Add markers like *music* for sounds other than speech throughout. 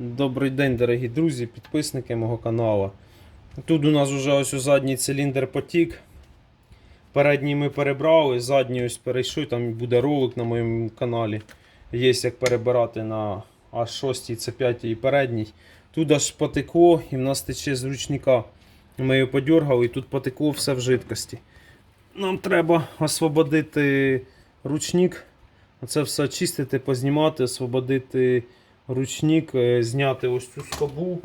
Добрий день, дорогі друзі, підписники мого каналу. Тут у нас вже ось у задній циліндр потік. Передній ми перебрали, задній ось перейшов, там буде ролик на моєму каналі. Є як перебирати на А6, С5 і передній. Тут аж потекло і в нас тече з ручника. Ми його подергали і тут потекло все в жидкості. Нам треба освободити ручник. Оце все очистити, познімати, освободити ручник, е, зняти ось цю скобу.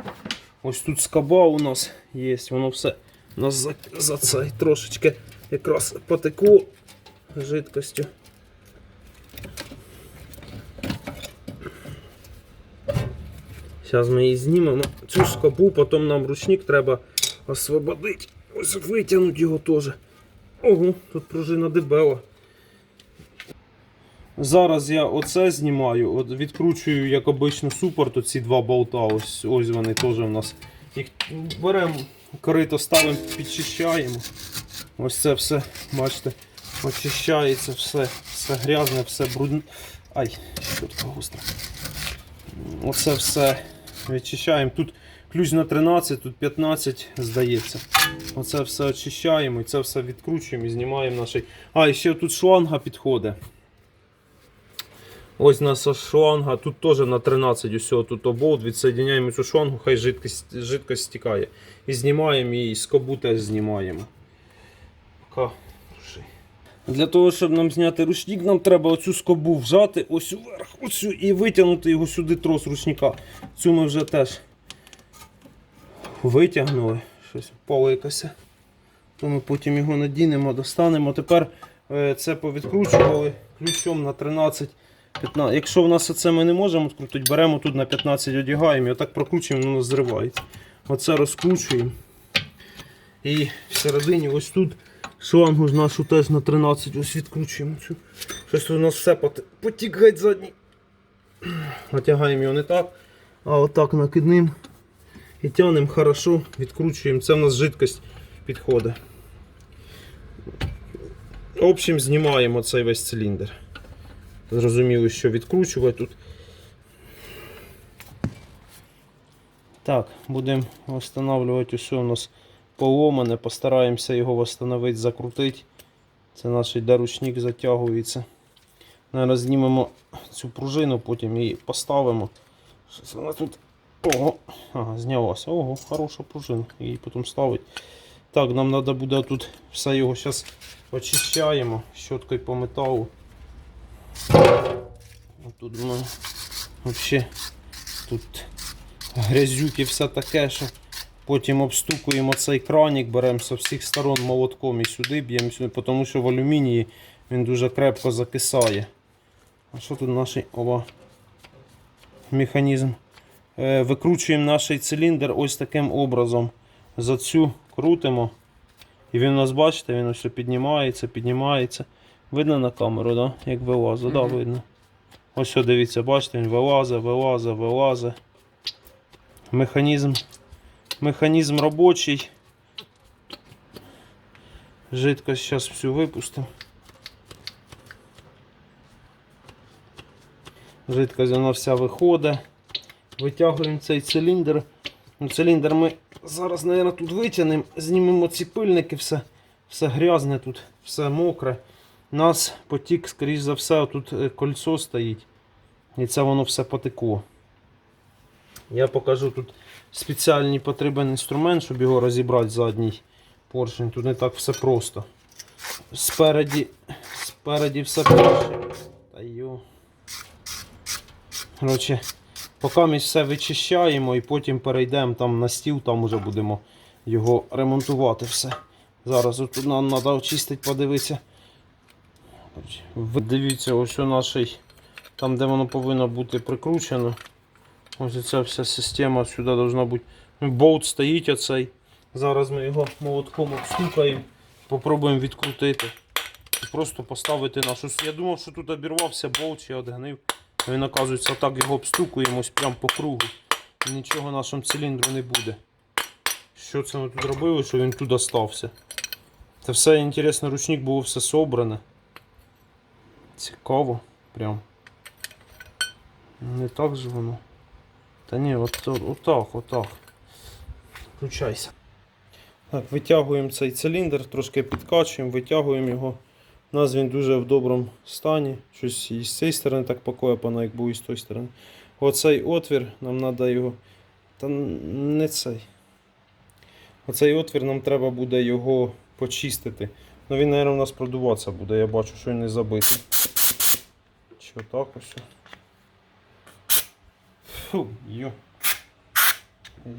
Ось тут скоба у нас є, воно все у нас за, за цей трошечки якраз потекло жидкостю. Зараз ми її знімемо. Цю скобу, потім нам ручник треба освободити. Ось витягнути його теж. Ого, тут пружина дебела. Зараз я оце знімаю, от відкручую, як обично, супорт, оці два болта. Ось ось вони теж у нас. Їх беремо, корито ставимо, підчищаємо. Ось це все, бачите, очищається, все, все грязне, все брудне. Ай, щотка гостра. Оце все відчищаємо. Тут ключ на 13, тут 15, здається. Оце все очищаємо і це все відкручуємо і знімаємо наш. А, і ще тут шланга підходить. Ось нас шланга, тут теж на 13 усього тут оболт, відсоединяємо цю шлангу, хай жидкость, жидкость стікає. І знімаємо і скобу теж знімаємо. Пока. Для того, щоб нам зняти ручник, нам треба оцю скобу вжати ось вверх, оцю, і витягнути його сюди трос ручника. Цю ми вже теж витягнули. Щось впало. То ми потім його надінемо, достанемо. Тепер е, це повідкручували ключом на 13. 15. Якщо в нас оце ми не можемо відкрутити, беремо тут на 15 одягаємо і отак прокручуємо, воно зривається. Оце розкручуємо. І всередині ось тут шлангу нашу теж на 13 ось відкручуємо. Щось у нас все пот- потік геть задній. Натягаємо його не так, а отак накидним. І тягнемо хорошо, відкручуємо. Це в нас жидкость підходить. В общем, знімаємо цей весь циліндр. Зрозуміли, що відкручувати тут. Так, будемо встановлювати усе у нас поломане, постараємося його встановити, закрутити. Це наш йде ручник затягується. Наверно, знімемо цю пружину, потім її поставимо. Щось вона тут. Ого, ага, знялася. Ого, хороша пружина. Її потім ставить. Так, нам треба буде тут все його зараз очищаємо щоткою по металу. Тут ми взагалі тут грязюки все таке, що потім обстукуємо цей кранік, беремо з всіх сторон молотком і сюди б'ємо сюди, тому що в алюмінії він дуже крепко закисає. А що тут наш ова, механізм? Е, викручуємо наш циліндр ось таким образом. За цю крутимо. І він у нас, бачите, він ось піднімається, піднімається. Видно на камеру, да? як вилазить, да, видно. Ось що, дивіться, бачите, він вилазить, вилазить, вилазить. Механізм. Механізм робочий. Жидкость зараз всю випустимо. Жидкость вона вся виходить. Витягуємо цей циліндр. Ну, Циліндр ми зараз, мабуть, тут витягнемо, знімемо ці пильники, все, все грязне тут, все мокре. Нас потік, скоріш за все, тут е, кольцо стоїть. І це воно все потекло. Я покажу тут спеціальний потрібен інструмент, щоб його розібрати задній поршень. Тут не так все просто. Спереді, спереді все проще. Та йо. Коротше, поки ми все вичищаємо і потім перейдемо там на стіл, там вже будемо його ремонтувати все. Зараз тут нам треба очистити, подивитися. Дивіться, ось у нашій, там де воно повинно бути прикручено. Ось ця вся система сюди должна бути. Ну, Болт стоїть оцей. Зараз ми його молотком обстукаємо, попробуємо відкрутити. І просто поставити нашу. Я думав, що тут обірвався болт чи одгнив. Він, оказується, так його обстукуємо ось прямо по кругу. Нічого нашому циліндру не буде. Що це ми тут робили, що він тут остався? Це все інтересно, ручник було все собране. Цікаво, прям. Не так же воно. Та ні, от, от, отак, отак. Включайся. Так, витягуємо цей циліндр, трошки підкачуємо, витягуємо його. У нас він дуже в доброму стані. Щось і з цієї сторони так покоєпано, як був і з тої сторони. Оцей отвір, нам треба його. Та не цей. Оцей отвір нам треба буде його почистити. Ну він, мабуть, у нас продуватися буде, я бачу, що він не забитий. Чи отак ось. Фу, йо.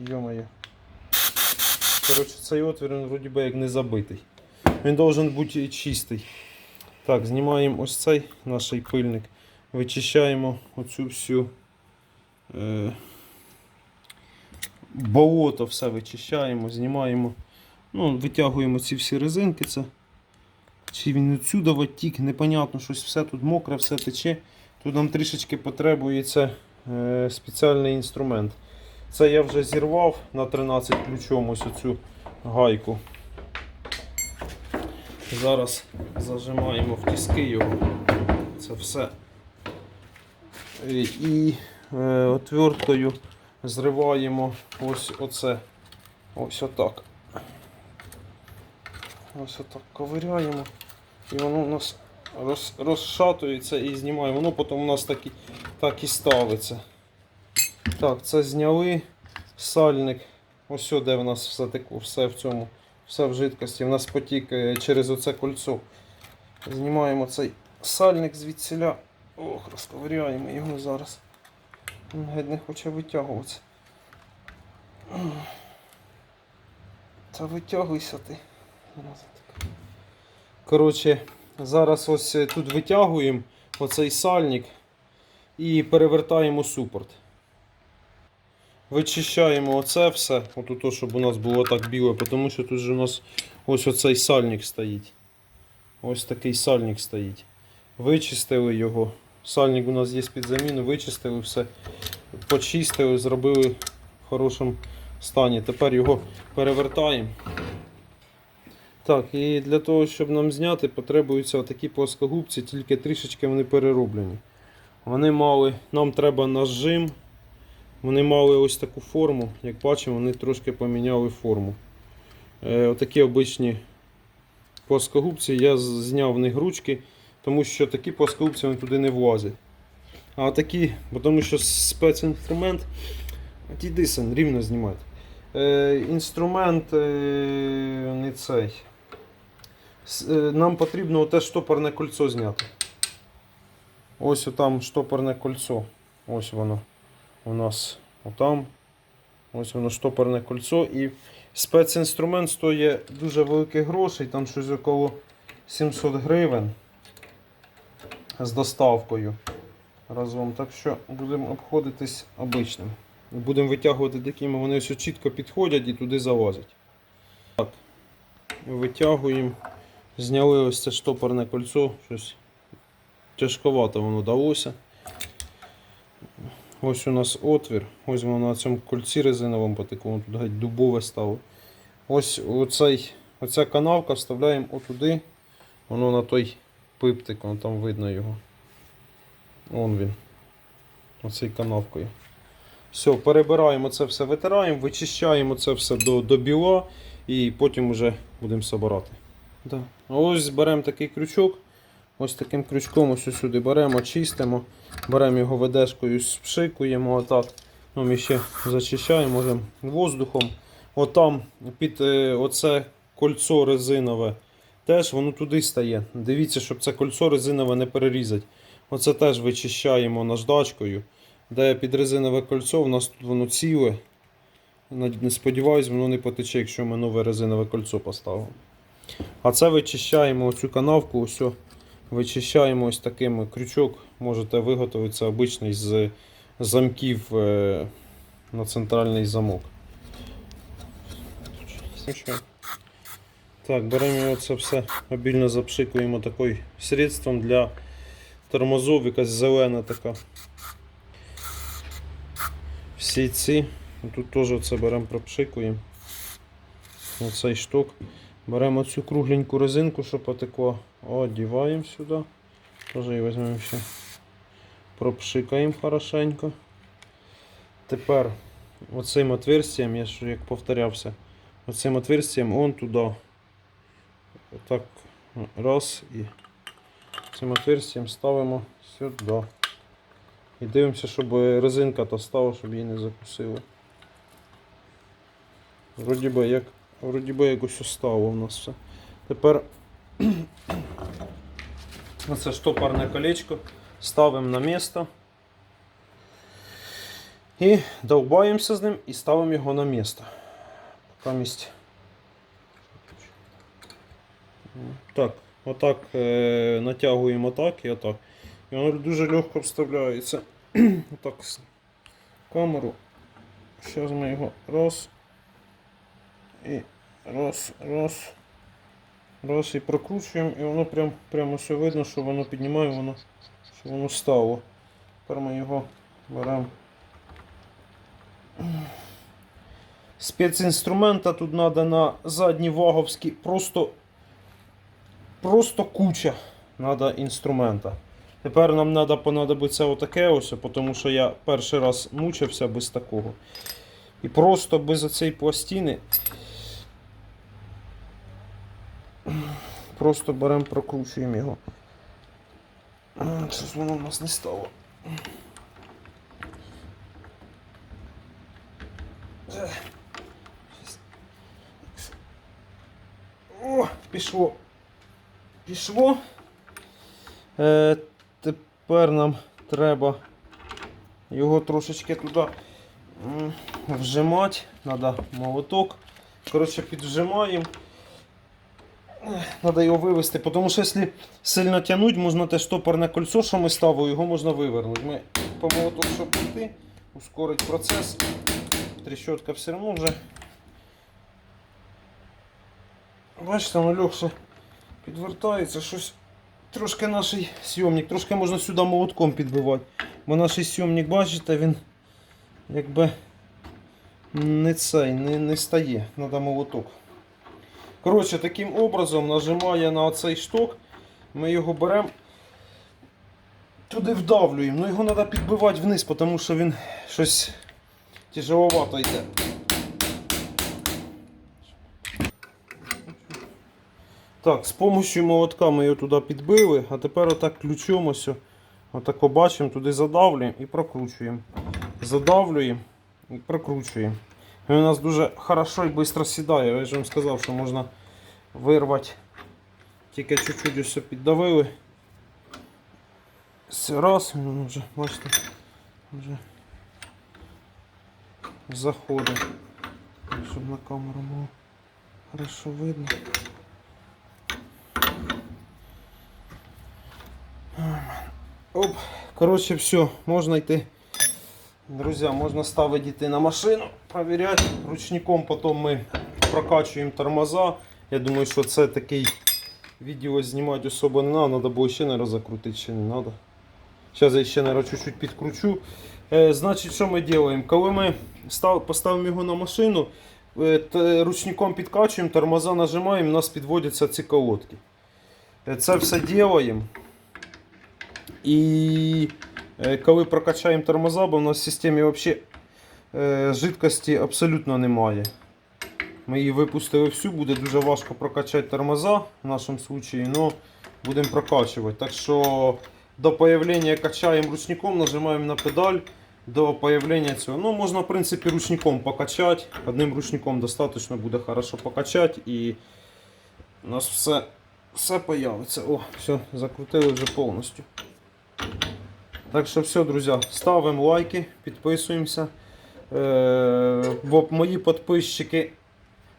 Йо-моє. Коротше, цей отвір він вроді би як не забитий. Він должен бути чистий. Так, знімаємо ось цей наш пильник. Вичищаємо оцю всю е, болото все вичищаємо, знімаємо. Ну, витягуємо ці всі резинки. Це. Чи він отсюди витік, непонятно, щось все тут мокре, все тече. Тут нам трішечки потребується е, спеціальний інструмент. Це я вже зірвав на 13 ключом ось оцю гайку. Зараз зажимаємо в тіски його. Це все. І е, отверткою зриваємо ось оце. Ось отак. Ось отак ковиряємо. І воно у нас роз, розшатується і знімаємо. Воно потім у нас так і, так і ставиться. Так, це зняли сальник. Ось де в нас все текло, все в цьому, все в жидкості. У нас потік через оце кольцо. Знімаємо цей сальник звідсіля. Ох, розковиряємо його зараз. Він геть не хоче витягуватися. Та витягуйся ти. Коротше, зараз ось е, тут витягуємо оцей сальник і перевертаємо супорт. Вичищаємо оце все, отут, то, щоб у нас було так біле, тому що тут же у нас ось оцей сальник стоїть. Ось такий сальник стоїть. Вичистили його. Сальник у нас є під заміну, вичистили все, почистили, зробили в хорошому стані. Тепер його перевертаємо. Так, і для того, щоб нам зняти, потребуються такі плоскогубці, тільки трішечки вони перероблені. Вони мали, нам треба нажим. Вони мали ось таку форму, як бачимо, вони трошки поміняли форму. Е, отакі обичні плоскогубці, я зняв в них ручки, тому що такі плоскогубці вони туди не влазять. А такі, тому що спецінструмент. Дійди, син, рівно знімати. Е, інструмент е, не цей. Е, Нам потрібно те штопорне кольцо зняти. Ось там штопорне кольцо. Ось воно у нас отам. Ось воно штопорне кольцо. І спецінструмент стоїть дуже великих грошей, там щось около 700 гривень з доставкою разом. Так що будемо обходитись обичним. Будемо витягувати такими, вони все чітко підходять і туди залазять. Так, витягуємо. Зняли ось це штопорне кольцо, щось тяжковато воно далося. Ось у нас отвір. Ось воно на цьому кольці резиновому по такому тут геть дубове стало. Ось оцей, оця канавка вставляємо отуди. Воно на той пиптик, воно там видно його. Вон він. Оцей канавкою. Все, перебираємо це все, витираємо, вичищаємо це все до, до біла і потім вже будемо собирати. Да. Ось беремо такий крючок. Ось таким крючком ось сюди беремо, чистимо, беремо його ведешкою, спшикуємо отак. Ну, ми ще зачищаємо можемо воздухом. Отам під е, оце кольцо резинове теж воно туди стає. Дивіться, щоб це кольцо резинове не перерізати. Оце теж вичищаємо наждачкою. Де під резинове кольцо, у нас тут воно ціле. Не сподіваюсь, воно не потече, якщо ми нове резинове кольцо поставимо. А це вичищаємо оцю канавку, ось вичищаємо ось таким крючок. Можете виготовити це обичний з замків е, на центральний замок. Ну? Так, беремо це все обільно запшикуємо таким средством для тормозов, якась зелена така. Всі ці. Тут теж це беремо, пропшикуємо. Оцей шток. Беремо цю кругленьку резинку, що потекло, одіваємо сюди. Теж її візьмемо ще. Пропшикаємо хорошенько. тепер оцим отверстием, я ж як повторявся, оцим отверстием он туди. Отак. Раз і цим отверстием ставимо сюди. І дивимося, щоб резинка та стала, щоб її не закусило. Вроді би як, вроді би якось устало у нас все. Тепер *clears throat* оце штопорне колечко ставимо на місце. І довбаємося з ним і ставимо його на місце. Поки місць. Так, отак е, натягуємо так і отак. І воно дуже легко вставляється. *clears throat* отак камеру. Зараз ми його раз. І раз, раз. Раз і прокручуємо, і воно прям, прямо все видно, що воно піднімає, воно, що воно стало. Тепер ми його беремо. Спецінструмента тут треба на задні ваговські просто, просто куча надо інструмента. Тепер нам треба понадобиться отаке ось, тому що я перший раз мучився без такого. І просто без оцеї пластини. Просто беремо, прокручуємо його. Щось воно в нас не стало. О, пішло. Пішло. Е, тепер нам треба його трошечки туди вжимати. Треба молоток. Коротше, підвжимаємо. Треба його вивести, тому що якщо сильно тягнути, можна те штопорне кольцо, що ми ставили, його можна вивернути. Ми по молоток, щоб піти, ускорить процес. Трещотка все одно вже. Бачите, воно легше підвертається, щось. Трошки наш сйомник, трошки можна сюди молотком підбивати. Бо наш сйомник, бачите, він якби не цей, не, не стає. Треба молоток. Коротше, таким образом нажимає на цей шток, ми його беремо, туди вдавлюємо. Ну його треба підбивати вниз, тому що він щось тяжеловато йде. Так, з допомогою молотка ми його туди підбили, а тепер отак ключом ось, отако бачимо, туди задавлюємо і прокручуємо. Задавлюємо і прокручуємо. Він у нас дуже хорошо і швидко сідає. Я ж вам сказав, що можна вирвати. Тільки чуть-чуть ось піддавили. Раз, воно вже, бачите, вже заходить. Щоб на камеру було хорошо видно. Оп, коротше, все, можна йти. Друзья, можно ставить идти на машину, проверять. Ручником потом мы прокачуємо тормоза. Я думаю, що це такий відео знімати особо не надо. Надо було ще не закрутити, ще не надо. Зараз я ще наверное, чуть-чуть підкручу. Е, значить, що ми робимо? Коли ми став, поставимо його на машину, е, ручником підкачуємо, тормоза нажимаємо, у нас підводяться ці колодки. Е, Це все робимо. І Коли прокачаємо тормоза, в нас в системі взагалі е, жидкості абсолютно немає. Ми її випустили всю, буде дуже важко прокачати тормоза в нашому випадку, але будемо прокачувати. Так що до появлення качаємо ручником, нажимаємо на педаль. До появлення цього. Ну, можна, в принципі, ручником покачати. Одним ручником достатньо буде хорошо покачати і у нас все, все появиться. О, все, закрутили вже повністю. Так що все, друзі, ставимо лайки, підписуємося. Е, бо мої підписчики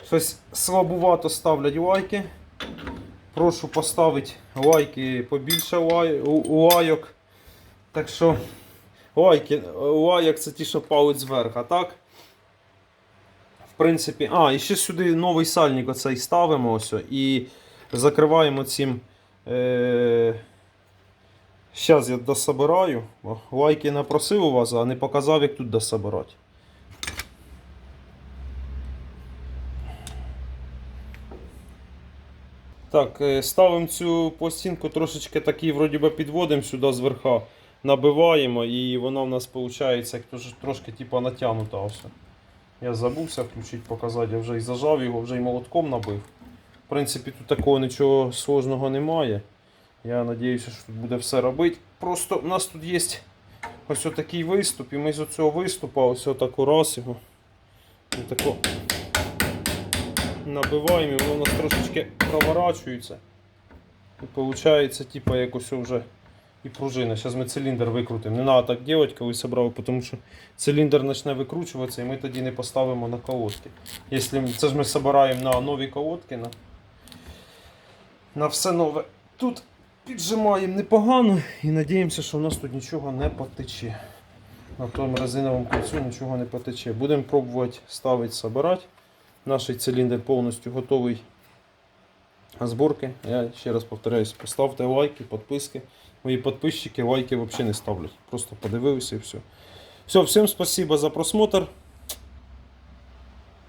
щось слабувато ставлять лайки. Прошу поставити лайки побільше лай, лайок. Так що лайки, лайк це ті, що палець зверху, так? В принципі, а, і ще сюди новий сальник оцей ставимо ось і закриваємо цим. Е, Зараз я дособираю. Лайки не просив у вас, а не показав, як тут дособирати. Так, е, ставимо цю пластинку трошечки такий, вроді би, підводимо сюди зверху. набиваємо і вона в нас виходить як трошки типа натягнута. Я забувся включити, показати, я вже і зажав його, вже і молотком набив. В принципі, тут такого нічого сложного немає. Я сподіваюся, що тут буде все робити. Просто у нас тут є ось такий виступ, і ми з цього виступа ось отаку раз його. Отако набиваємо, і воно у нас трошечки проворачується. І виходить, типа якось вже і пружина. Зараз ми циліндр викрутимо. Не треба так робити, коли собрав, тому що циліндр почне викручуватися і ми тоді не поставимо на колодки. Якщо це ж ми збираємо на нові колодки, на, на все нове. Тут піджимаємо непогано і надіємося, що в нас тут нічого не потече. На тому резиновому кольцю нічого не потече. Будемо пробувати ставити, збирати. Наш циліндр повністю готовий зборки. Я ще раз повторяюсь, поставте лайки, підписки. Мої підписчики лайки взагалі не ставлять. Просто подивилися і все. Все, всім спасибо за просмотр.